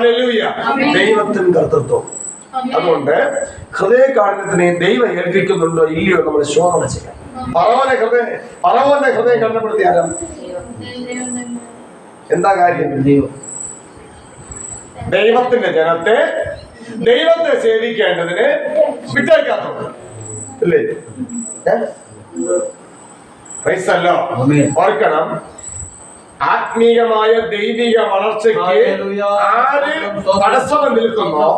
Hallelujah ദൈവത്തിന് കർത്തൃത്വം. അതുകൊണ്ട് ഹൃദയ കാഠിനത്തിനെ ദൈവം ഏൽപ്പിക്കുന്നുണ്ടോ ഇല്ലയോ നമ്മൾ ശോധന ചെയ്യാം. പറവന്റെ ഹൃദയ പറവന്റെ ഹൃദയം കണ്ടപ്പെടുത്തി ആരാ? എന്താ കാര്യം? ദൈവത്തിന്റെ ജനത്തെ ദൈവത്തെ സേവിക്കേണ്ടതിന് വിട്ടേക്കാത്തത്. അല്ലേ. ഓർക്കണം. ആത്മീയമായ ദൈവിക വളർച്ചയ്ക്ക്. ആര് തടസ്സം നിൽക്കുന്നോ?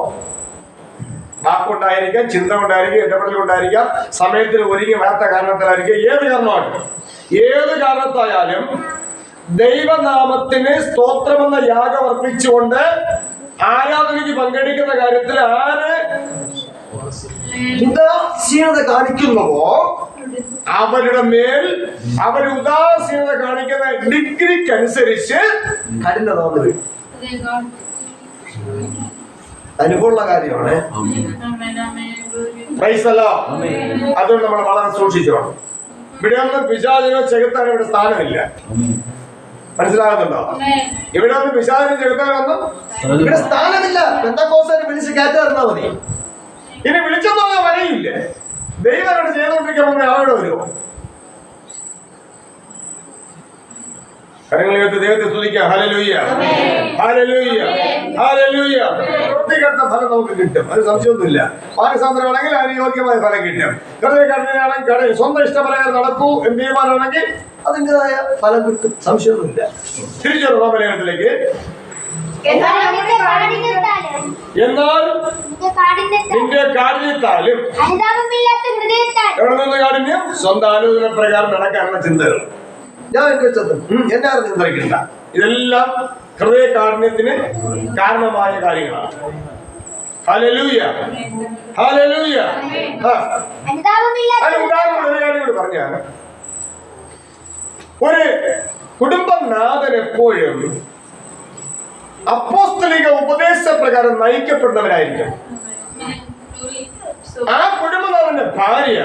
വാക്കുണ്ടായിരിക്കാം ചിന്ത കൊണ്ടായിരിക്കാം ഇടപെടൽ കൊണ്ടായിരിക്കാം സമയത്തിന് ഒരുങ്ങി വരാത്ത കാരണത്തിലായിരിക്കും. ഏത് കാരണമായിട്ടും. ഏത് കാരണത്തായാലും ദൈവനാമത്തിന് സ്തോത്രമെന്ന യാഗം അർപ്പിച്ചുകൊണ്ട് ആരാധനയ്ക്ക് പങ്കെടുക്കുന്ന കാര്യത്തിൽ ആര്? ഉദാസീനത കാണിക്കുന്നുവോ? അവരുടെ മേൽ അവർ ഉദാസീനത കാണിക്കുന്ന ഡിഗ്രിക്കനുസരിച്ച് കഠിനത വന്നു വീഴും. അനുഭവമുള്ള കാര്യമാണ്. അതുകൊണ്ട് നമ്മൾ വളരെ സൂക്ഷിച്ചോണം ഇവിടെ ഒന്ന് പിശാചിനോ ചെകുത്താനോ ഇവിടെ സ്ഥാനമില്ല. മനസ്സിലാകുന്നുണ്ടോ? ഇവിടെ ഒന്ന് ഒന്നും ചെകുത്താനോ ഒന്നും ഇവിടെ സ്ഥാനമില്ല. എന്താ കോസാനും വിളിച്ച് കയറ്റാറുണ്ടാ മതി. ഇനി വിളിച്ചെന്ന് വരയില്ല. ദൈവം അവിടെ ചെയ്തുകൊണ്ടിരിക്കുമ്പോൾ ആളോട് വരുമോ? കരങ്ങളിലേക്ക് ദൈവത്തെ സ്തുതിക്കാം. ഹലലൂയ്യ ഹലലൂയ്യ ഹലലൂയ്യ വൃത്തികെട്ട ഫലം നമുക്ക് കിട്ടും. അത് സംശയമൊന്നുമില്ല. മാനസാന്തരമാണെങ്കിൽ അതിന് യോഗ്യമായ ഫലം കിട്ടും. ഹൃദയഘടനയാണെങ്കിൽ കട സ്വന്തം ഇഷ്ടപ്രകാരം നടക്കൂ എന്ന് തീരുമാനമാണെങ്കിൽ അതിന്റെതായ ഫലം കിട്ടും. സംശയമൊന്നുമില്ല. തിരിച്ചു റോമലേഖനത്തിലേക്ക്. എന്നാൽ നിന്റെ കാഠിന്യത്താലും. എവിടെ നിന്ന് കാഠിന്യം? സ്വന്തം ആലോചന പ്രകാരം നടക്കാനുള്ള ചിന്തകൾ. ഞാൻ എന്റെ വെച്ചത് എന്നെ ആരും നിയന്ത്രിക്കണ്ട ഇതെല്ലാം ഹൃദയ കാഠിന്യത്തിന് കാരണമായ കാര്യങ്ങളാണ്. പറഞ്ഞാണ് ഒരു കുടുംബനാഥൻ എപ്പോഴും അപ്പോസ്തലിക ഉപദേശപ്രകാരം നയിക്കപ്പെടുന്നവരായിരിക്കും. ആ കുടുംബനാഥന്റെ ഭാര്യ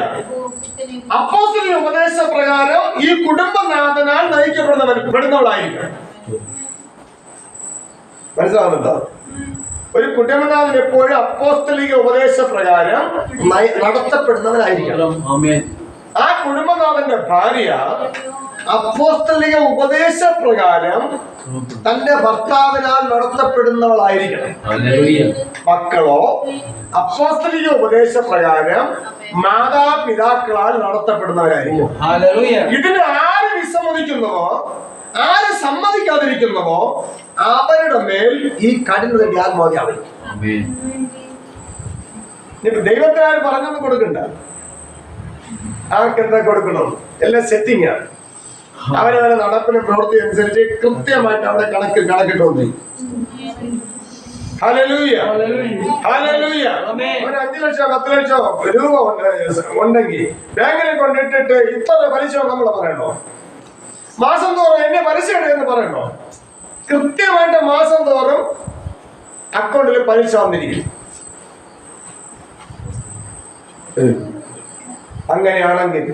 അപ്പോസ്തലിക ഉപദേശപ്രകാരം ഈ കുടുംബനാഥനാൽ നയിക്കപ്പെടുന്നവർ പെടുന്നവളായിരിക്കും. മനസ്സിലാവുന്നുണ്ടോ? ഒരു കുടുംബനാഥൻ എപ്പോഴും അപ്പോസ്തലിക ഉപദേശപ്രകാരം പ്രകാരം നടത്തപ്പെടുന്നവരായിരിക്കണം ആ കുടുംബനാഥന്റെ ഭാര്യ അപ്പോസ്തലിക ഉപദേശപ്രകാരം തന്റെ ഭർത്താവിനാൽ നടത്തപ്പെടുന്നവളായിരിക്കണം. മക്കളോ അപ്പോസ്തലിക ഉപദേശപ്രകാരം മാതാപിതാക്കളാൽ നടത്തപ്പെടുന്നവരായിരിക്കും. ഇതിന് ആര് വിസമ്മതിക്കുന്നവോ ആര് സമ്മതിക്കാതിരിക്കുന്നവോ അവരുടെ മേൽ ഈ കഠിനത വ്യാത്മാവ്യാപരിക്കും ഇനിയിപ്പോ ദൈവത്തിനാര് പറഞ്ഞൊന്നും കൊടുക്കണ്ട? ആർക്കെന്താ കൊടുക്കണം? എല്ലാം സെറ്റിംഗ് ആണ്. അവരവരെ നടപ്പിന് പ്രവൃത്തി അനുസരിച്ച് കൃത്യമായിട്ട് അവിടെ കണക്ക് കണക്കിട്ടുണ്ട്. ഒരു അഞ്ചു ലക്ഷം പത്ത് ലക്ഷം രൂപ ഉണ്ട്- ഉണ്ടെങ്കിൽ ബാങ്കിൽ കൊണ്ടിട്ടിട്ട് ഇത്ര പലിശ നമ്മൾ പറയണോ? മാസം തോറും എന്നെ പലിശ ഉണ്ട് എന്ന് പറയണോ? കൃത്യമായിട്ട് മാസം തോറും അക്കൗണ്ടിൽ പലിശ വന്നിരിക്കും. അങ്ങനെയാണെങ്കിൽ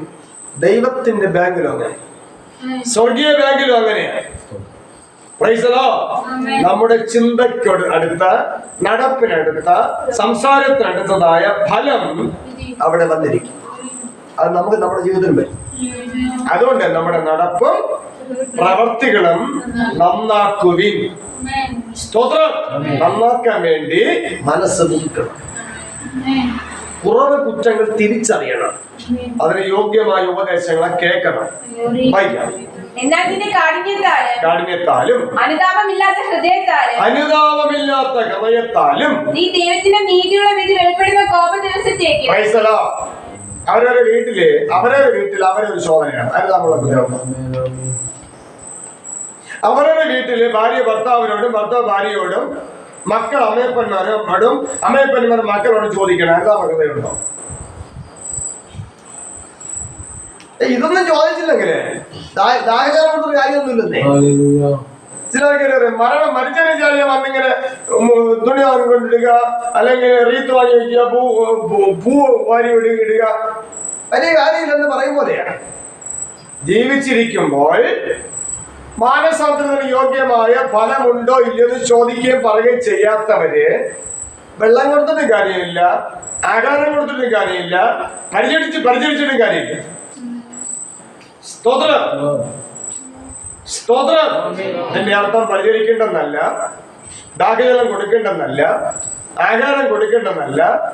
ദൈവത്തിന്റെ ബാങ്കിൽ അങ്ങനെ സ്വർഗീയ ബാങ്കിലും അങ്ങനെയാണ് പ്രൈസലോ നമ്മുടെ ചിന്തയ്ക്ക് അടുത്ത നടപ്പിനടുത്ത സംസാരത്തിനടുത്തതായ ഫലം അവിടെ വന്നിരിക്കും. അത് നമുക്ക് നമ്മുടെ ജീവിതത്തിൽ വരും. അതുകൊണ്ട് നമ്മുടെ നടപ്പും പ്രവർത്തികളും നന്നാക്കുവിൻ. സ്തോത്രം. നന്നാക്കാൻ വേണ്ടി മനസ്സ് നീക്കണം. കുറവ് കുറ്റങ്ങൾ തിരിച്ചറിയണം. അതിന് യോഗ്യമായ ഉപദേശങ്ങളെ കേൾക്കണം. വായിക്കാം എന്നാൽ നിന്റെ കാഠിന്യത്താലും കാഠിന്യത്താലും അനുതാപമില്ലാത്ത ഹൃദയത്താലും അനുതാപമില്ലാത്ത ഹൃദയത്താലും നീ ദൈവത്തിന്റെ നീതിയുള്ള വിധി വെളിപ്പെടുന്ന കോപ ദിവസത്തേക്ക്. അവരവരുടെ വീട്ടിൽ അവരവരുടെ വീട്ടിൽ അവരൊരു ശോധനയാണ് അനുതാപമുള്ള കുറ്റം അവരുടെ വീട്ടിൽ ഭാര്യ ഭർത്താവിനോടും ഭർത്താവ് ഭാര്യയോടും മക്കൾ അമ്മയപ്പന്മാരോടും അമ്മയപ്പന്മാർ മക്കളോടും ചോദിക്കണം. അനുതാപ ഏയ് ഇതൊന്നും ചോദിച്ചില്ലെങ്കിലേ. ദാഹജാലപ്പെട്ടൊരു കാര്യമൊന്നുമില്ലെന്നേ. ചിലർക്ക് അറിയാം മരണം മരിച്ചതിന് ശേഷം വന്നിങ്ങനെ ഉം, തുണി വാങ്ങി കൊണ്ടിടുക അല്ലെങ്കിൽ റീത്ത് വാങ്ങി വെക്കുക പൂ പൂ- വാരി ഇടുക ഇടുക. വലിയ കാര്യമില്ലെന്ന് പറയും പോലെയാണ് ജീവിച്ചിരിക്കുമ്പോൾ മാനസാന്തരത്തിന് യോഗ്യമായ ഫലമുണ്ടോ ഇല്ലെന്ന് ചോദിക്കുകയും പറയുകയും ചെയ്യാത്തവര് വെള്ളം കൊടുത്തിട്ടും കാര്യമില്ല ആഹാരം കൊടുത്തിട്ടും കാര്യമില്ല പരിചരിച്ച് പരിചരിച്ചിട്ടും കാര്യമില്ല. സ്തോത്രം. സ്തോത്രം. അതിന്റെ അർത്ഥം പരിചരിക്കേണ്ടെന്നല്ല ദാഹജലം കൊടുക്കേണ്ടെന്നല്ല ആഹാരം കൊടുക്കേണ്ടെന്നല്ല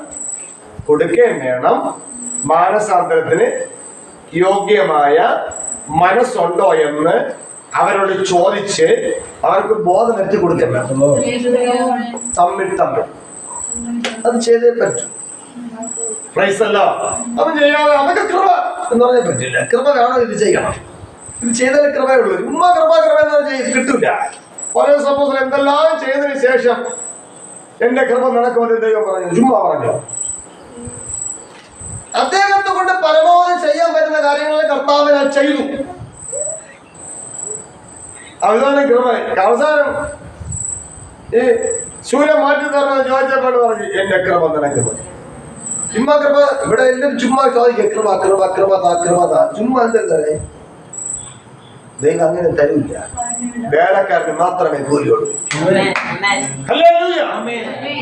കൊടുക്കുകയും വേണം. മാനസാന്തരത്തിന് യോഗ്യമായ മനസ്സുണ്ടോ എന്ന് അവരോട് ചോദിച്ച് അവർക്ക് ബോധം എത്തി കൊടുക്കാൻ തമ്മിൽ തമ്മിൽ. അത് ചെയ്തേ പറ്റൂ. പ്രൈസല്ലോ. അത് ചെയ്യാതെ അതൊക്കെ കൃപ. എന്ന് പറയാൻ പറ്റില്ല. കൃപ വേണം ഇത് ചെയ്യണം. ഇത് ചെയ്താലേ കൃപയേ ഉള്ളൂ. ഉമ്മ കൃപ കൃപ എന്ന് പറഞ്ഞാൽ കിട്ടൂല. ഓരോ സപ്പോസിൽ എന്തെല്ലാം ചെയ്തതിന് ശേഷം എന്റെ കൃപ നടക്കുമെന്ന് ദൈവം പറഞ്ഞു. ചുമ്മാ പറഞ്ഞു. അദ്ദേഹത്തെ കൊണ്ട് പരമാവധി ചെയ്യാൻ പറ്റുന്ന കാര്യങ്ങളെ കർത്താവിനെ ചെയ്തു. അവസാനം കൃപ. അവസാനം ഈ സൂര്യൻ മാറ്റി തരണം ചോദിച്ചപ്പോൾ പറഞ്ഞു എന്റെ കൃപ നിനക്ക് ചുമ്മാ കൃപ ഇവിടെ എല്ലാവരും ചുമ്മാ ചോദിക്കുക കൃപ കൃപ കൃപ താ കൃപ താ ചുമ്മാ എന്താ ദൈവം അങ്ങനെ തരൂല്ല. വേലക്കാരന് മാത്രമേ കൂലിയുള്ളൂ ഹല്ലേലൂയ.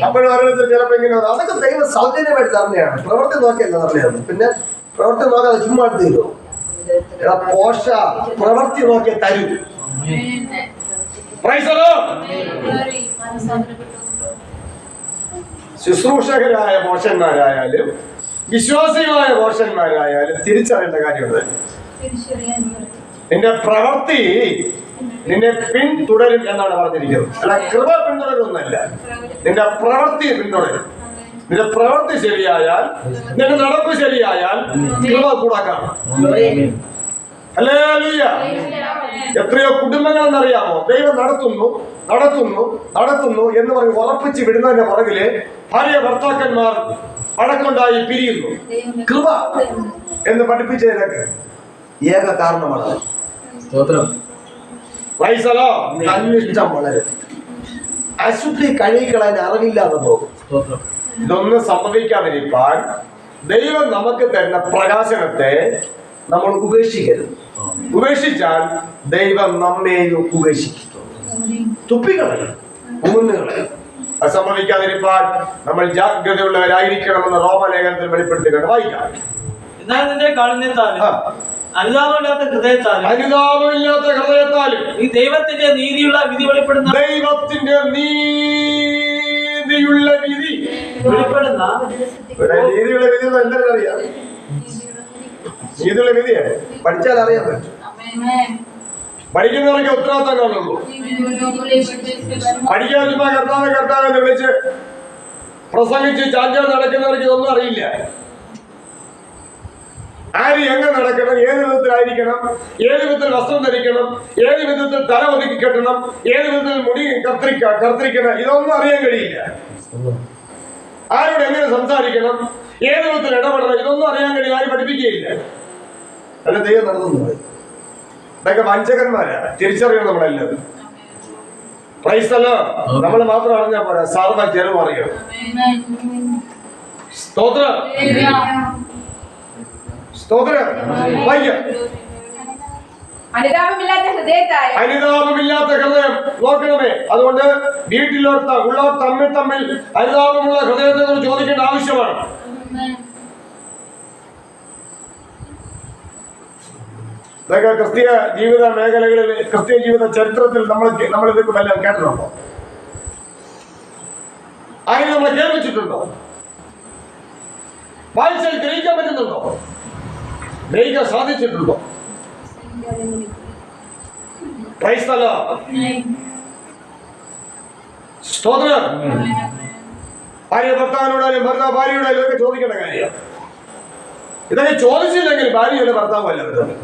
അപ്പോൾ ഓരോരുത്തർ ചിലപ്പോ ഇങ്ങനെ. അതൊക്കെ ദൈവം സൗജന്യമായിട്ട് തന്നെയാണ് പ്രവർത്തി നോക്കിയല്ല തന്നെയാണ് പിന്നെ പ്രവർത്തി നോക്കാതെ ചുമ്മാ എടുത്ത് തരുമോ എടാ പോഷ പ്രവർത്തി നോക്കിയ തരൂ. Lord. ശുശ്രൂഷകരായ മോശന്മാരായാലും വിശ്വാസികളായ മോശന്മാരായാലും തിരിച്ചറിയേണ്ട കാര്യമുണ്ട്. നിന്റെ പ്രവൃത്തി നിന്നെ പിന്തുടരും എന്നാണ് പറഞ്ഞിരിക്കുന്നത്. അല്ല കൃപ പിന്തുടരുന്നല്ല നിന്റെ പ്രവൃത്തി പിന്തുടരും. നിന്റെ പ്രവൃത്തി ശരിയായാൽ നിന്റെ നടപ്പ് ശരിയായാൽ കൃപ കൂടാക്കാം. എത്രയോ കുടുംബങ്ങൾ എന്നറിയാമോ? ദൈവം നടത്തുന്നു നടത്തുന്നു നടത്തുന്നു എന്ന് പറഞ്ഞ് ഉറപ്പിച്ച് വിടുന്നതിന്റെ പുറകിൽ ഭാര്യ ഭർത്താക്കന്മാർ വഴക്കുണ്ടായി പിരിയുന്നു. കൃപ എന്ന് പഠിപ്പിച്ചതിനൊക്കെ ഏക കാരണമാണ്. വൈസലോ. തന്നിഷ്ടം വളരെ. അശുദ്ധി കഴുകിക്കളാൻ അറിവില്ലാതെ പോകും. ഇതൊന്നും സംഭവിക്കാതിരിക്കാൻ ദൈവം നമുക്ക് തരുന്ന പ്രകാശനത്തെ നമ്മൾ ഉപേക്ഷിക്കരുത്. ഉപേക്ഷിച്ചാൽ ദൈവം നമ്മെ ഉപേക്ഷിക്കും. തുപ്പികളയും നമ്മൾ അത് സംഭവിക്കാതിരിക്കാൻ നമ്മൾ ജാഗ്രതയുള്ളവരായിരിക്കണമെന്ന് റോമലേഖനത്തിൽ വെളിപ്പെടുത്തിക്കൊണ്ട് വായിക്കാം. എന്നാൽ നിന്റെ. അനുതാപമില്ലാത്ത ഹൃദയത്താലും അനുതാപമില്ലാത്ത ഹൃദയത്താലും ഈ ദൈവത്തിന്റെ നീതിയുള്ള വിധി വെളിപ്പെടുന്ന ദൈവത്തിന്റെ നീതിയുള്ള വിധി വെളിപ്പെടുന്ന നീതിയുള്ള വിധി എന്ന് എല്ലാവരും അറിയാം നീതിയുള്ള വിധിയെ പഠിച്ചാൽ അറിയാൻ പറ്റും. പഠിക്കുന്നവർക്ക് ഉത്തരവാദിത്തം കാണുള്ളൂ പഠിക്കാൻ ചുമ്മാ കർത്താവ് കർത്താവ് എന്ന് വിളിച്ച് പ്രസംഗിച്ച് ചാഞ്ചാൻ നടക്കുന്നവർക്ക് ഇതൊന്നും അറിയില്ല. ആര് എങ്ങനെ നടക്കണം ഏത് വിധത്തിലായിരിക്കണം ഏത് വിധത്തിൽ വസ്ത്രം ധരിക്കണം ഏത് വിധത്തിൽ തല ഒതുക്കി കെട്ടണം ഏത് വിധത്തിൽ മുടി കർത്തിക്ക കർത്തിരിക്കണം ഇതൊന്നും അറിയാൻ കഴിയില്ല. ആരോട് എങ്ങനെ സംസാരിക്കണം ഏത് വിധത്തിൽ ഇടപെടണം ഇതൊന്നും അറിയാൻ കഴിയും ആരും പഠിപ്പിക്കുകയില്ല. അല്ല ദൈവം നടത്തുന്നത് ഇതൊക്കെ വഞ്ചകന്മാരാ. തിരിച്ചറിയണം നമ്മളെല്ലാവരും. പ്രൈസല്ലോ നമ്മൾ മാത്രം അറിഞ്ഞാൽ പോരാ. സർവ ജനം അറിയണം. സ്തോത്രം. സ്തോത്രം. അനുതാപമില്ലാത്ത ഹൃദയം. നോക്കണമേ അതുകൊണ്ട് വീട്ടിലോട്ട് ത- ഉള്ളവർ തമ്മിൽ തമ്മിൽ അനുതാപമുള്ള ഹൃദയത്തെ കുറിച്ച് ചോദിക്കേണ്ട ആവശ്യമാണ്. ഇതൊക്കെ ക്രിസ്തീയ ജീവിത മേഖലകളിൽ ക്രിസ്തീയ ജീവിത ചരിത്രത്തിൽ നമ്മൾ നമ്മൾ ഇതൊക്കെ വല്ല കേട്ടിട്ടുണ്ടോ? അങ്ങനെ നമ്മളെ കേൾപ്പിച്ചിട്ടുണ്ടോ? വായിച്ചാൽ ഗ്രഹിക്കാൻ പറ്റുന്നുണ്ടോ? ഗ്രഹിക്കാൻ സാധിച്ചിട്ടുണ്ടോ? സ്തോത്രം. ഭാര്യ ഭർത്താവിനോടായാലും ഭർത്താവ് ഭാര്യയോടായാലും ഇതൊക്കെ ചോദിക്കേണ്ട കാര്യം. ഇതൊക്കെ ചോദിച്ചില്ലെങ്കിൽ ഭാര്യയുടെ ഭർത്താവ് അല്ല വരുന്നത്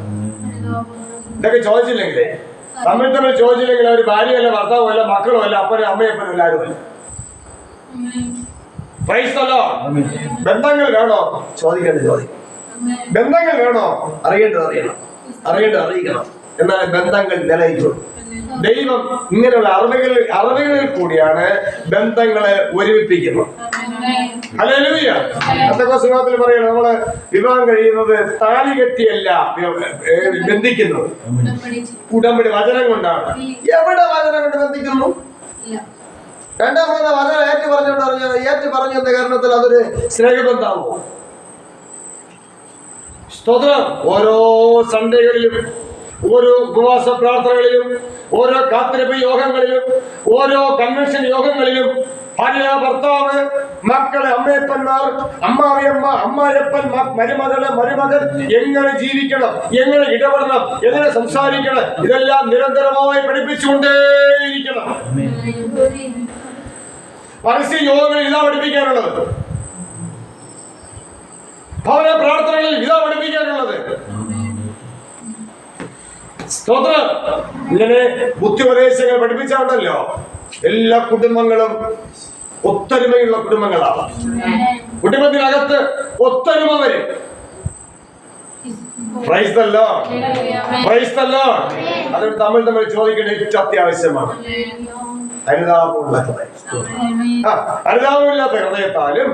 ഇതൊക്കെ ചോദിച്ചില്ലെങ്കിലേ? തമ്മിൽ തമ്മിൽ ചോദിച്ചില്ലെങ്കിൽ അവർ ഭാര്യയല്ല ഭർത്താവുമല്ല മക്കളുമല്ല അപ്പനും അമ്മയപ്പനും എല്ലാവരുമല്ല ക്രൈസ്തല ബന്ധങ്ങൾ വേണോ? ചോദിക്കേണ്ടത് ചോദിക്കും ബന്ധങ്ങൾ വേണോ? അറിയേണ്ടത് അറിയണം. അറിയേണ്ടത് അറിയിക്കണം. എന്നാൽ ബന്ധങ്ങൾ നിലയിക്കുള്ളൂ ദൈവം ഇങ്ങനെയുള്ള അറിവുകളിൽ അറിവുകളിൽ കൂടിയാണ് ബന്ധങ്ങളെ ഒരുമിപ്പിക്കുന്നത്. അന്തകോസ്ലോകത്തിൽ പറയുന്നത് നമ്മൾ വിവാഹം കഴിയുന്നത് താലി കെട്ടിയല്ല ബന്ധിക്കുന്നത് ഉടമ്പടി വചനം കൊണ്ടാണ്. എവിടെ വചനം കൊണ്ട് ബന്ധിക്കുന്നു? രണ്ടാമത് വചനം ഏറ്റു പറഞ്ഞുകൊണ്ട് പറഞ്ഞു ഏറ്റു പറഞ്ഞു എന്ന കാരണത്തിൽ അതൊരു സ്നേഹബന്ധാവും സ്തോത്രം. ഓരോ സൺഡേകളിലും ഓരോ ഉപവാസ പ്രാർത്ഥനകളിലും ഓരോ കാത്തിരിപ്പ് യോഗങ്ങളിലും ഓരോ കൺവെൻഷൻ യോഗങ്ങളിലും ഭാര്യ ഭർത്താവ് മക്കളെ അമ്മയപ്പന്മാർ അമ്മാവിയമ്മ അമ്മായപ്പൻ മരുമകൾ മരുമകൻ എങ്ങനെ ജീവിക്കണം എങ്ങനെ ഇടപെടണം എങ്ങനെ സംസാരിക്കണം ഇതെല്ലാം നിരന്തരമായി പഠിപ്പിച്ചുകൊണ്ടേയിരിക്കണം. പരസ്യ യോഗങ്ങളിൽ ഇതാ പഠിപ്പിക്കാനുള്ളത്. ഭവന പ്രാർത്ഥനകളിൽ ഇതാ പഠിപ്പിക്കാനുള്ളത്. സ്തോത്രം. ഇങ്ങനെ ബുദ്ധിപദേശങ്ങൾ പഠിപ്പിച്ചുണ്ടല്ലോ. എല്ലാ കുടുംബങ്ങളും ഒത്തൊരുമയുള്ള കുടുംബങ്ങളാണ് കുടുംബത്തിനകത്ത് ഒത്തൊരുമ വരും. Praise the Lord. Praise the Lord. അത് തമ്മിൽ തമ്മിൽ ചോദിക്കേണ്ട ഏറ്റവും അത്യാവശ്യമാണ്. അനുതാപമുള്ള അനുതാപമില്ലാത്ത ഹൃദയത്താലും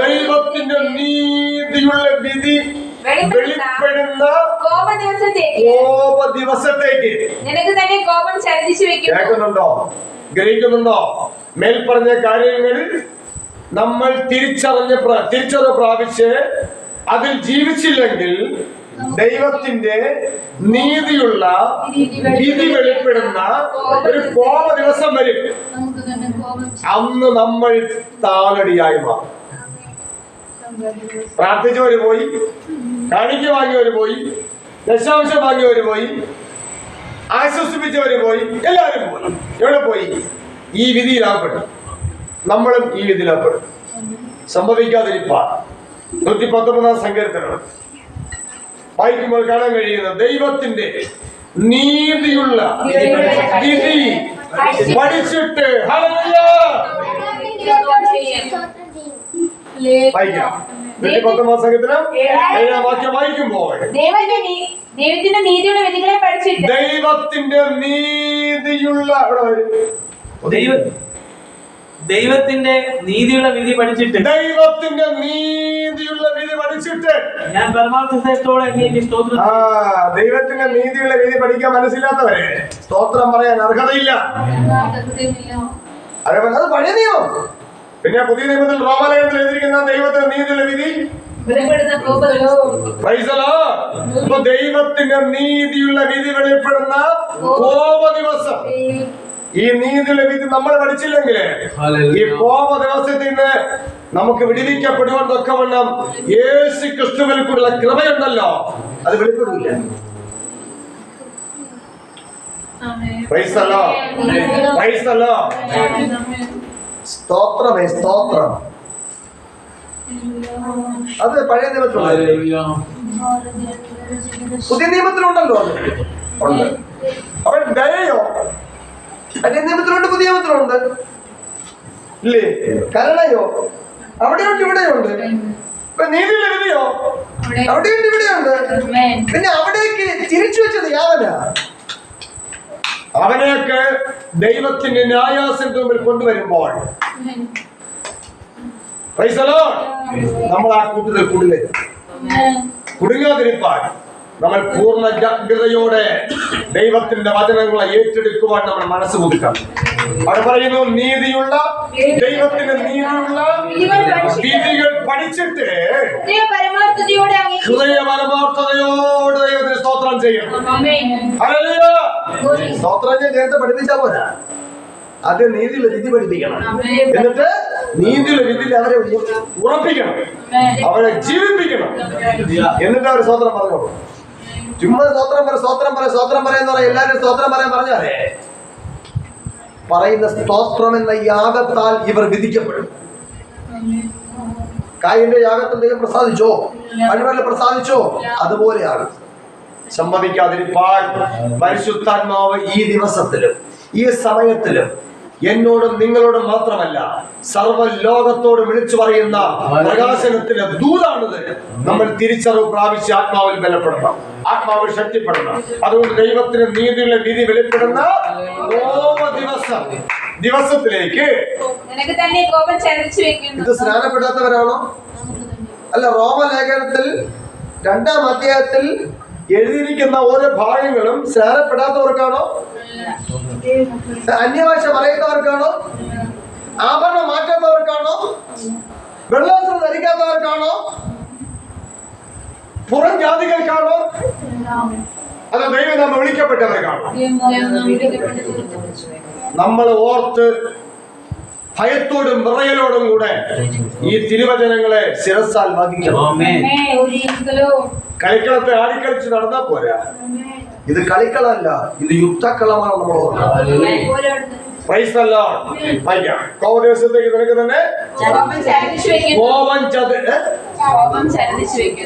ദൈവത്തിന്റെ നീതിയുള്ള വിധി വെളിപ്പെടുന്ന കോപ- ദിവസത്തേക്ക് കോപ ദിവസത്തേക്ക് നിനക്ക് തന്നെ കോപം ചരടിച്ചു വെക്കും കേൾക്കുന്നുണ്ടോ? ഗ്രഹിക്കുന്നുണ്ടോ? മേൽപ്പറഞ്ഞ കാര്യങ്ങൾ നമ്മൾ തിരിച്ചറിഞ്ഞ് തിരിച്ചറിവ് പ്രാപിച്ച് അതിൽ ജീവിച്ചില്ലെങ്കിൽ ദൈവത്തിന്റെ നീതിയുള്ള വിധി വെളിപ്പെടുന്ന ഒരു കോപ ദിവസം വരും അന്ന് നമ്മൾ താളടിയായി മാറും. പ്രാർത്ഥിച്ചവര് പോയി. കാണിക്ക വാങ്ങിയവര് പോയി. ദശാംശം വാങ്ങിയവര് പോയി. ആശ്വസിപ്പിച്ചവര് പോയി. എല്ലാവരും പോയി. എവിടെ പോയി? ഈ വിധിയിലാകപ്പെട്ടു നമ്മളും ഈ വിധിയിലാകപ്പെടും സംഭവിക്കാതിരിപ്പാൻ നൂറ്റി പത്തൊമ്പതാം സങ്കീർത്തനം വായിക്കുമ്പോൾ കാണാൻ കഴിയുന്ന ദൈവത്തിന്റെ നീതിയുള്ള വിധി. പഠിച്ചിട്ട് ഹല്ലേലൂയ. സ്തോത്രം ചെയ്യും വായിക്കാം നൂറ്റി പത്തൊമ്പതാം സങ്കീർത്തനം ഏഴാം വാക്യം. വായിക്കുമ്പോൾ ദൈവത്തിന്റെ നീ- നീതിയുള്ള വിധികളെ പഠിച്ചിട്ട് ദൈവത്തിന്റെ നീതിയുള്ള ദൈവത്തിന്റെ നീതിയുള്ള വിധി പഠിച്ചിട്ട് ദൈവത്തിന്റെ നീതിയുള്ള വിധി പഠിച്ചിട്ട്. ഞാൻ പരമാർത്ഥത്തോടെ സ്തോത്രം ആ ദൈവത്തിന്റെ നീതിയുള്ള വിധി പഠിക്കാൻ മനസ്സിലാത്തവരെ സ്തോത്രം പറയാൻ അർഹതയില്ല. അതേപോലെ അത് പഴയ നിയമം. പിന്നെ പുതിയ നിയമത്തിൽ റോമാലയത്തിൽ എഴുതിയിരിക്കുന്ന ദൈവത്തിന്റെ നീതിയുടെ വിധി? ദൈവത്തിന്റെ നീതിയുള്ള വിധി വെളിപ്പെടുന്ന കോപ ദിവസം. ഈ നീതിയുടെ വിധി നമ്മൾ പഠിച്ചില്ലെങ്കിൽ ഈ കോപ ദിവസത്തിൽ നിന്ന് നമുക്ക് വിടിവിക്കപ്പെടുവാൻ വണ്ണം യേശു ക്രിസ്തുവിൽ കൂടെയുള്ള കൃപയുണ്ടല്ലോ. അത് വെളിപ്പെടില്ല പൈസ അല്ലോ the Lord. സ്തോത്രമേ സ്തോത്രം. അത് പഴയ നിയമത്തിലുണ്ടല്ലോ പുതിയ നിയമത്തിലുണ്ടല്ലോ അത്. ഉണ്ട്. അവൻ ദയയോ? പഴയ നിയമത്തിലുണ്ട് പുതിയ നിയമത്തിലുണ്ട്? ഇല്ലേ? കരുണയോ? അവിടെയുണ്ട് ഇവിടെയുണ്ട്. ഇപ്പൊ നീതിയുള്ള വിധിയോ അവിടെയുണ്ട് ഇവിടെയുണ്ട്. പിന്നെ അവിടേക്ക് തിരിച്ചു വെച്ചത് യാവനാ അവനെയൊക്കെ ദൈവത്തിന്റെ ന്യായാസനത്തിന് മുമ്പിൽ കൊണ്ടുവരുമ്പോൾ. നമ്മൾ ആ കൂട്ടത്തിൽ കുടുങ്ങരുത് കുടുങ്ങാതിരിപ്പാൻ. നമ്മൾ പൂർണ ജാഗ്രതയോടെ ദൈവത്തിന്റെ വചനങ്ങളെ ഏറ്റെടുക്കുവാൻ നമ്മൾ മനസ്സ് കൊടുക്കണം അവിടെ പറയുന്നു നീതിയുള്ള ദൈവത്തിന് നീതിയുള്ള വിധികൾ പഠിച്ചിട്ട് ഹൃദയ പരമാർത്ഥതയോടെ ദൈവത്തിന് സ്തോത്രം ചെയ്യണം. ഹല്ലേലൂയ. സ്തോത്രം ചെയ്യാൻ നേരത്തെ പഠിപ്പിച്ചാ പോരാ. ആദ്യം നീതിയുള്ള വിധി പഠിപ്പിക്കണം. എന്നിട്ട് നീതിയുള്ള വിധിയിൽ അവരെ ഉറപ്പിക്കണം. അവരെ ജീവിപ്പിക്കണം. എന്നിട്ട് അവർ സ്തോത്രം പറഞ്ഞോളൂ. ചുമ്മാ സ്തോത്രം പറ സ്തോത്രം പറ സ്വോത്രം പറയുന്ന പറയാം എല്ലാവരും സ്തോത്രം പറയാൻ പറഞ്ഞാലേ? പറയുന്ന സ്തോത്രം എന്ന യാഗത്താൽ ഇവർ വിധിക്കപ്പെടും. കായിന്റെ യാഗത്തിൽ ദൈവം പ്രസാദിച്ചോ? അടിമല പ്രസാദിച്ചോ? അതുപോലെയാണ്. സംഭവിക്കാതിരിപ്പാൻ പരിശുദ്ധാത്മാവ് ഈ ദിവസത്തിലും ഈ സമയത്തിലും എന്നോടും നിങ്ങളോടും മാത്രമല്ല സർവ ലോകത്തോട് വിളിച്ചു പറയുന്ന പ്രകാശനത്തിന്റെ ദൂതാണിത്. നമ്മൾ തിരിച്ചറിവ് പ്രാപിച്ച് ആത്മാവിൽ ബലപ്പെടണം ആത്മാവിൽ ശക്തിപ്പെടണം അതുകൊണ്ട് ദൈവത്തിന് നീതിയുള്ള വിധി വെളിപ്പെടുന്ന ഓമ ദിവസം ദിവസത്തിലേക്ക് ഇത് സ്നാനപ്പെടാത്തവരാണോ? അല്ല റോമലേഖനത്തിൽ രണ്ടാം അധ്യായത്തിൽ എഴുതിയിരിക്കുന്ന ഓരോ ഭാഗങ്ങളും സ്നാനപ്പെടാത്തവർക്കാണോ? അന്യഭാഷ പറയുന്നവർക്കാണോ? ആഭരണം മാറ്റാത്തവർക്കാണോ? വെള്ളവസ്ത്രം ധരിക്കാത്തവർക്കാണോ? പുറം ജാതികൾക്കാണോ? അത് ദൈവം നമ്മൾ വിളിക്കപ്പെട്ടവർക്കാണോ നമ്മൾ ഓർത്ത് ഭയത്തോടും വിറയലോടും കൂടെ ഈ തിരുവചനങ്ങളെ ശിരസാൽ വധിക്കണം ആമേൻ. കളിക്കളത്തെ ആടിക്കളിച്ച് നടന്നാ പോരാ. ഇത് കളിക്കളല്ല ഇത് യുദ്ധക്കളമാണ് നമ്മൾ. കോപദേശത്തേക്ക് നിനക്ക് തന്നെ കോപം വെക്കുന്നു വെക്കുന്നു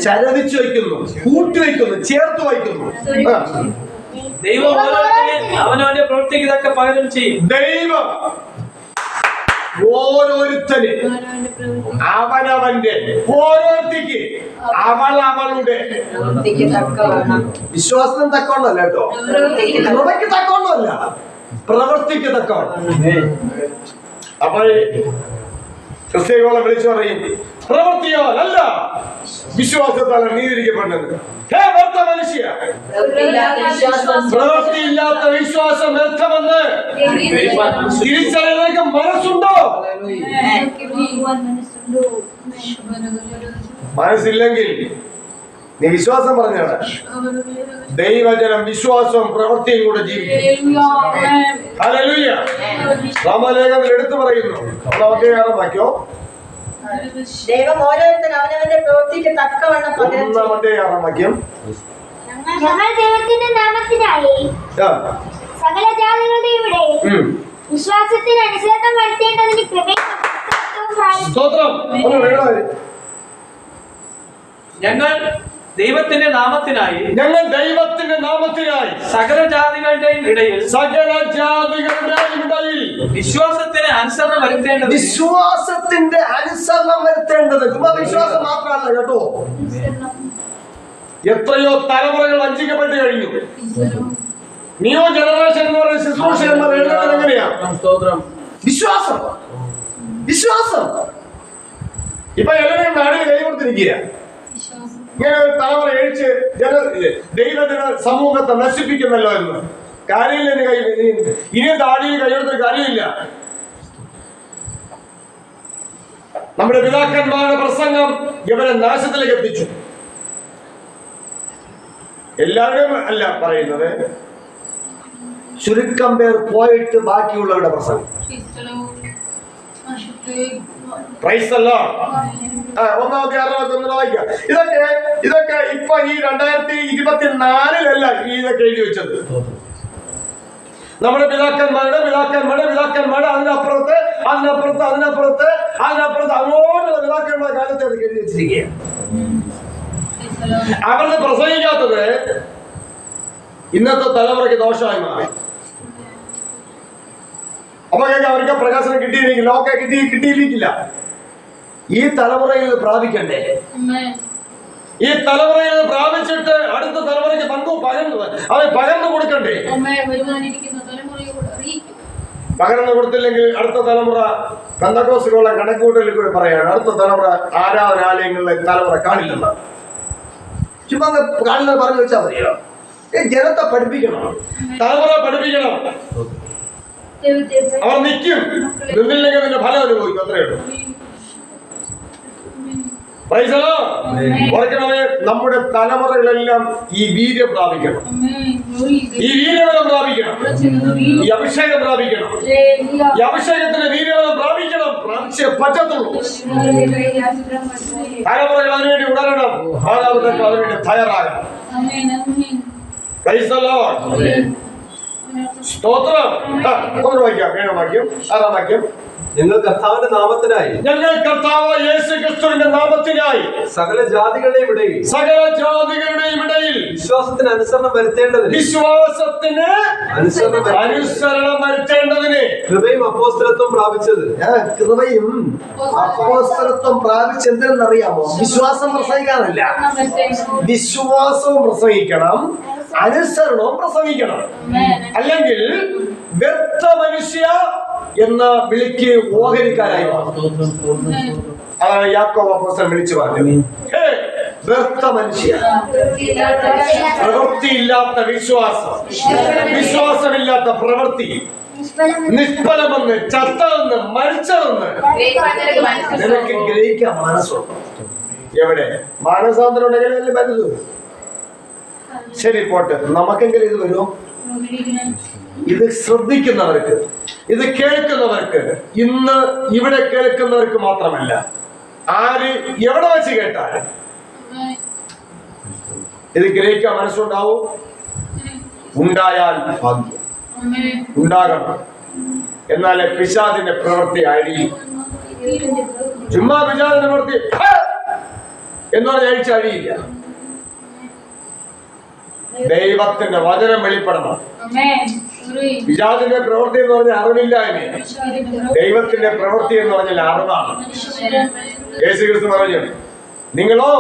ചരതിച്ചു വയ്ക്കുന്നു. കൂട്ടി വയ്ക്കുന്നു ചേർത്ത് വയ്ക്കുന്നു. ദൈവം അവനവന്റെ പ്രവൃത്തിക്ക് തക്ക പകരം ചെയ്യും. ദൈവം ഓരോരുത്തന് അവനവന്റെ ഓരോരുത്തക്ക് അവൾ അവളുടെ വിശ്വാസത്തിന് തക്കോണ്ടല്ല കേട്ടോ. കൃപയ്ക്ക് തക്കോണ്ടല്ല പ്രവൃത്തിക്ക് തക്കോണം അപ്പോൾ ക്രിസ്ത്യാനികളെ വിളിച്ചു പറയും പ്രവൃത്തിയോ അല്ല വിശ്വാസത്താൽ നീതിരിക്കപ്പെട്ടത്. ഹേ വ്യർത്ഥ മനുഷ്യ. പ്രവൃത്തിയില്ലാത്ത വിശ്വാസം വ്യർത്ഥമെന്ന് തിരിച്ചറിയാൻ മനസ്സുണ്ടോ? മനസ്സില്ലെങ്കിൽ നീ വിശ്വാസം പറഞ്ഞാണ് ദൈവജനം വിശ്വാസവും പ്രവൃത്തിയും കൂടെ ജീവിക്കും എടുത്തു പറയുന്നു. ഒന്നാമത്തെ ആറാം വാക്യോ ദൈവം ഓരോരുത്തരും അവനവന്റെ പ്രവൃത്തിക്ക് തക്കവണ്ണം. ഒന്നാമത്തെ വാക്യം. ഞങ്ങൾ ദൈവത്തിന്റെ നാമത്തിനായി ആ, സകല ജാതികളുടെ ഇവിടെ. വിശ്വാസത്തിന് അനുസരണം വരുത്തേണ്ടതിന് സ്തോത്രം. ഞങ്ങൾ ദൈവത്തിന്റെ നാമത്തിനായി ഞങ്ങൾ ദൈവത്തിന്റെ നാമത്തിനായി സകല ജാതികളുടെയും ഇടയിൽ സകല ജാതികളുടെയും ഇടയിൽ വിശ്വാസത്തിന് അനുസരണം വരുത്തേണ്ടത് വിശ്വാസത്തിന്റെ അനുസരണം വരുത്തേണ്ടത്. ചുമ്മാ വിശ്വാസം മാത്രമല്ല കേട്ടോ. എത്രയോ തലമുറകൾ വഞ്ചിക്കപ്പെട്ട് കഴിഞ്ഞു. നിയോ ജനറേഷൻ എന്ന് പറയുന്ന ശുശ്രൂഷ എന്ന് പറയുന്നത് എങ്ങനെയാ? സ്തോത്രം. വിശ്വാസം. വിശ്വാസം. ഇപ്പൊ എല്ലാവരും നാടിന് കൈ കൊടുത്തിരിക്കുക ഇങ്ങനെ ഒരു എഴിച്ച് ജന ദൈവജന സമൂഹത്തെ നശിപ്പിക്കുന്നല്ലോ എന്ന്. കാര്യമില്ല കൈ ഇനി- താടിയിൽ കൈയെടുത്തൊരു കാര്യമില്ല. നമ്മുടെ പിതാക്കന്മാരുടെ പ്രസംഗം ഇവരെ നാശത്തിലേക്ക് എത്തിച്ചു. എല്ലാവരും അല്ല പറയുന്നത് ചുരുക്കം പേർ പോയിട്ട് ബാക്കിയുള്ളവരുടെ പ്രസംഗം. ഒന്നാമത്തെ ഒന്ന് വായിക്കാം. ഇതൊക്കെ ഇതൊക്കെ ഇപ്പൊ ഈ രണ്ടായിരത്തി ഇരുപത്തിനാലിലല്ല ഈ ഇതൊക്കെ എഴുതി വെച്ചത്. നമ്മുടെ പിതാക്കന്മാരുടെ പിതാക്കന്മാരുടെ പിതാക്കന്മാരുടെ അതിനപ്പുറത്ത് അതിനപ്പുറത്ത് അതിനപ്പുറത്ത് അതിനപ്പുറത്ത് അങ്ങോട്ടുള്ള പിതാക്കന്മാരുടെ കാലത്ത് അത് എഴുതി വെച്ചിരിക്കുകയാണ്. അവർക്ക് പ്രസംഗിക്കാത്തത് ഇന്നത്തെ തലമുറയ്ക്ക് ദോഷമായി മാറി. അപ്പൊ കേൾക്കാം അവർക്ക് പ്രകാശനം കിട്ടിയില്ലെങ്കിൽ ഓക്കെ കിട്ടി കിട്ടിയിരിക്കില്ല ഈ തലമുറയിൽ പ്രാപിക്കണ്ടേ? ഈ തലമുറയിൽ പ്രാപിച്ചിട്ട് അടുത്ത തലമുറയ്ക്ക് പങ്കു പകർന്നു അവൻ പകർന്നു കൊടുക്കണ്ടേ? പകർന്നു കൊടുത്തില്ലെങ്കിൽ അടുത്ത തലമുറ ബന്ധക്കോസുകളുടെ കണക്കുകൂട്ടലിൽ കൂടി പറയാണ്. അടുത്ത തലമുറ ആരാധനാലയങ്ങളിലെ തലമുറ കാണില്ലെന്ന്. ചുമ്മാ കാണുന്നത് പറഞ്ഞു വെച്ചാൽ മതിയോ? ഈ ജനത്തെ പഠിപ്പിക്കണം. തലമുറ പഠിപ്പിക്കണം. അവർ നിൽക്കും നിന്നില്ലെങ്കിൽ നിന്റെ ഫലം അനുഭവിക്കും. അത്രയേ ഉള്ളൂ. ഓർക്കണമേ നമ്മുടെ തലമുറകളെല്ലാം ഈ വീര്യം പ്രാപിക്കണം. ഈ വീര്യബലം പ്രാപിക്കണം. ഈ അഭിഷേകം പ്രാപിക്കണം. ഈ അഭിഷേകത്തിന് വീര്യബലം പ്രാപിക്കണം. പ്രാപിച്ചേ പറ്റത്തുള്ളൂ. തലമുറകൾ അതിനുവേണ്ടി ഉണരണം. മാതാപിതാക്കൾ അതിനുവേണ്ടി തയ്യാറാകണം. സ്തോത്രം. ആ, ഒന്ന് വായിക്കാം ഏഴാം വാക്യം ആറാം വാക്യം. ഞങ്ങൾ കർത്താവിന്റെ നാമത്തിനായി ഞങ്ങൾ കർത്താവ് യേശു ക്രിസ്തുവിന്റെ നാമത്തിനായി സകല ജാതികളുടെയും ഇടയിൽ സകല ജാതികളുടെയും ഇടയിൽ വിശ്വാസത്തിന് അനുസരണം വരുത്തേണ്ടതിന് വിശ്വാസത്തിന് അനുസരണം വരുത്തേണ്ടതിന് അനുസരണം വരുത്തേണ്ടതിന് കൃപയും അപ്പോസ്തലത്വം പ്രാപിച്ചത്. കൃപയും അപ്പോസ്തലത്വം പ്രാപിച്ചെന്തെന്നറിയാമോ വിശ്വാസം പ്രസംഗിക്കാനല്ല. വിശ്വാസവും പ്രസംഗിക്കണം. അനുസരണവും പ്രസംഗിക്കണം. അല്ലെങ്കിൽ വ്യർത്ഥ മനുഷ്യ എന്ന വിളിക്ക് ഓഹരിക്കാരായി അതാണ് വിളിച്ചു പറഞ്ഞു പ്രവൃത്തിയില്ലാത്ത വിശ്വാസം. വിശ്വാസമില്ലാത്ത പ്രവൃത്തി. നിഷ്ഫലമെന്ന് ചത്തതെന്ന് മരിച്ചതെന്ന്. നിനക്ക് ഗ്രഹിക്കാൻ മനസ്സുണ്ടോ. എവിടെ? മാനസാന്തരം ഉണ്ടെങ്കിൽ വലുത് ശരി പോട്ടെ. നമുക്കെങ്കിലും ഇത് വരുമോ ഇത് ശ്രദ്ധിക്കുന്നവർക്ക് ഇത് കേൾക്കുന്നവർക്ക് ഇന്ന് ഇവിടെ കേൾക്കുന്നവർക്ക് മാത്രമല്ല. ആര് എവിടെ വെച്ച് കേട്ടാലും. ഇത് ഗ്രഹിക്കാൻ മനസ്സുണ്ടാവും? ഉണ്ടായാൽ ഭാഗ്യം. ഉണ്ടാകണം. എന്നാലേ പിശാദിന്റെ പ്രവൃത്തി അഴിയും ചുമ്മാ പിശാദിന്റെ പ്രവൃത്തി എന്നോട് എന്ന് പറഞ്ഞ അഴിച്ച് അഴിയില്ല ദൈവത്തിന്റെ വചനം വെളിപ്പെടണം. പിശാചിന്റെ പ്രവൃത്തി എന്ന് പറഞ്ഞാൽ അറിവില്ലായ്മ ദൈവത്തിന്റെ പ്രവൃത്തി എന്ന് പറഞ്ഞാൽ അറിവാണ്. യേശു ക്രിസ്തു പറഞ്ഞു നിങ്ങളോ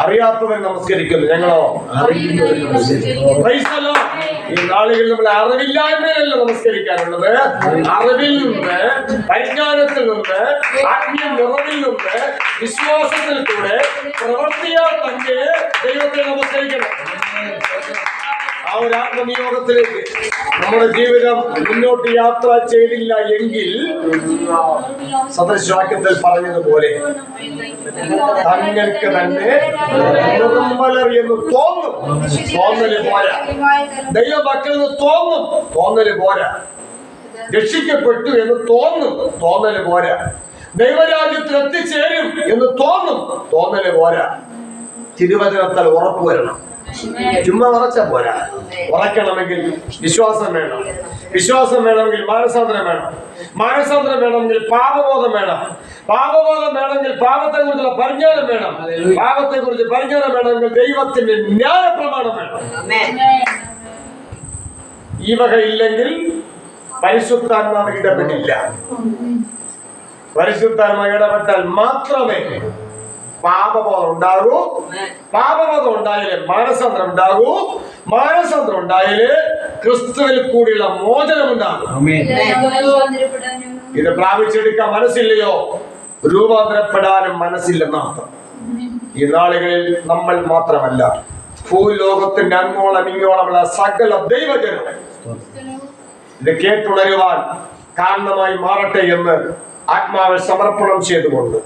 അറിയാത്തവർ നമസ്കരിക്കുന്നു. ഞങ്ങളോ. ഈ നാളുകളിൽ നമ്മൾ അറിവില്ലായ്മയിലല്ല നമസ്കരിക്കാനുള്ളത് അറിവിൽ നിന്ന് പരിജ്ഞാനത്തിൽ നിന്ന് ആത്മീയ നിറവിൽ നിന്ന് വിശ്വാസത്തിൽ കൂടെ പ്രവർത്തിയാൽ തന്നെ ദൈവത്തെ നമസ്കരിക്കണം. ആ ഒരു ആത്മനിയോഗത്തിലേക്ക് നമ്മുടെ ജീവിതം മുന്നോട്ട് യാത്ര ചെയ്തില്ല എങ്കിൽ സദൃശവാക്യത്തിൽ പറഞ്ഞതുപോലെ തങ്ങൾക്ക് തന്നെ നിർമ്മലർ എന്ന് തോന്നും. തോന്നൽ പോരാ. ദൈവമക്കളിൽ എന്ന് തോന്നും. തോന്നൽ പോരാ. രക്ഷിക്കപ്പെട്ടു എന്ന് തോന്നും. തോന്നൽ പോരാ. ദൈവരാജ്യത്തിൽ എത്തിച്ചേരും എന്ന് തോന്നും. തോന്നൽ പോരാ. തിരുവചനത്താൽ ഉറപ്പ് വരണം ചുമ്മാ ഉറച്ച പോരാ. ഉറക്കണമെങ്കിൽ വിശ്വാസം വേണം. വിശ്വാസം വേണമെങ്കിൽ മാനസാന്തരം വേണം. മാനസാന്തരം വേണമെങ്കിൽ പാപബോധം വേണം. പാപബോധം വേണമെങ്കിൽ പാപത്തെ കുറിച്ചുള്ള പരിജ്ഞാനം വേണം. പാപത്തെ കുറിച്ച് പരിജ്ഞാനം വേണമെങ്കിൽ ദൈവത്തിന്റെ ന്യായ പ്രമാണം വേണം ഈ വക ഇല്ലെങ്കിൽ പരിശുദ്ധാത്മാവ് ഇടപെടില്ല. പരിശുദ്ധാത്മാവ് ഇടപെട്ടാൽ മാത്രമേ പാപബോധം ഉണ്ടാകൂ. പാപബോധം ഉണ്ടായാലേ മാനസാന്തരം ഉണ്ടാകൂ. മാനസാന്തരം ഉണ്ടായാലേ ക്രിസ്തുവിൽ കൂടിയുള്ള മോചനം ഉണ്ടാകും. ഇത് പ്രാപിച്ചെടുക്കാൻ മനസ്സില്ലയോ? രൂപാന്തരപ്പെടാനും മനസ്സില്ലെന്നർത്ഥം ഈ നാളുകളിൽ നമ്മൾ മാത്രമല്ല ഭൂലോകത്തിന്റെ അങ്ങോളം ഇങ്ങോളമുള്ള സകല ദൈവജനം ഇത് കേട്ടുണരുവാൻ കാരണമായി മാറട്ടെ എന്ന് ആത്മാവിൽ സമർപ്പണം ചെയ്തുകൊണ്ട്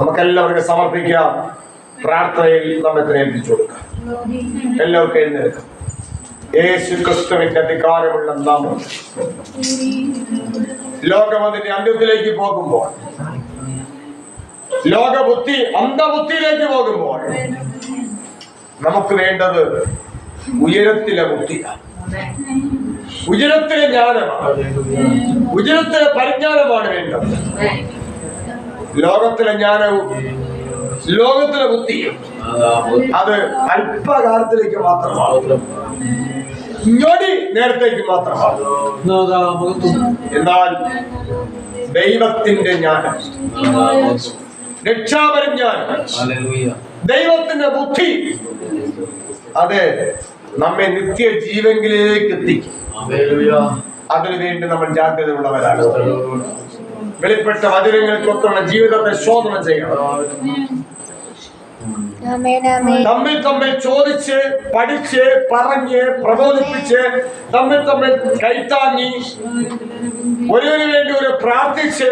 നമുക്കെല്ലാവർക്കും സമർപ്പിക്കാം. പ്രാർത്ഥനയിൽ നമ്മെ ഏൽപ്പിച്ചു കൊടുക്കാം. എല്ലാവർക്കും എഴുന്നേൽക്കാം. യേശു ക്രിസ്തുവിന്റെ അധികാരമുള്ള നാമം ലോകം അതിന്റെ അന്ത്യത്തിലേക്ക് പോകുമ്പോൾ ലോകബുദ്ധി അന്ധബുദ്ധിയിലേക്ക് പോകുമ്പോൾ നമുക്ക് വേണ്ടത് ഉയരത്തിലെ ബുദ്ധിയാണ്. ഉയരത്തിലെ ജ്ഞാനമാണ്. ഉയരത്തിലെ പരിജ്ഞാനമാണ് വേണ്ടത്. ലോകത്തിലെ ജ്ഞാനവും ലോകത്തിലെ ബുദ്ധിയും അത് അല്പകാലത്തിലേക്ക് മാത്രമാണ്. ഞൊടി നേരത്തേക്ക് മാത്രമാണ്. എന്നാൽ ദൈവത്തിന്റെ ജ്ഞാനം രക്ഷാപരിജ്ഞാനം ദൈവത്തിന്റെ ബുദ്ധി അത് നമ്മെ നിത്യ ജീവങ്കിലേക്ക് എത്തിക്കും. അതിനു വേണ്ടി നമ്മൾ ജാഗ്രത ഉള്ളവരാണ് വെളിപ്പെട്ട വചനങ്ങൾക്കൊത്തുള്ള ജീവിതത്തെ ശോധന ചെയ്യണം. തമ്മിൽ തമ്മിൽ ചോദിച്ച് പഠിച്ച് പറഞ്ഞ് പ്രബോധിപ്പിച്ച് തമ്മിൽ തമ്മിൽ കൈത്താങ്ങി ഒരുവിന് വേണ്ടി ഒരു പ്രാർത്ഥിച്ച്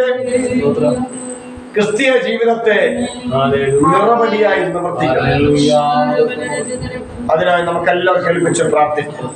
ക്രിസ്തീയ ജീവിതത്തെ നിറവടിയായി നിവർത്തിക്കണം. അതിനായി നമുക്ക് കേൾപ്പിച്ച് പ്രാർത്ഥിക്കാം.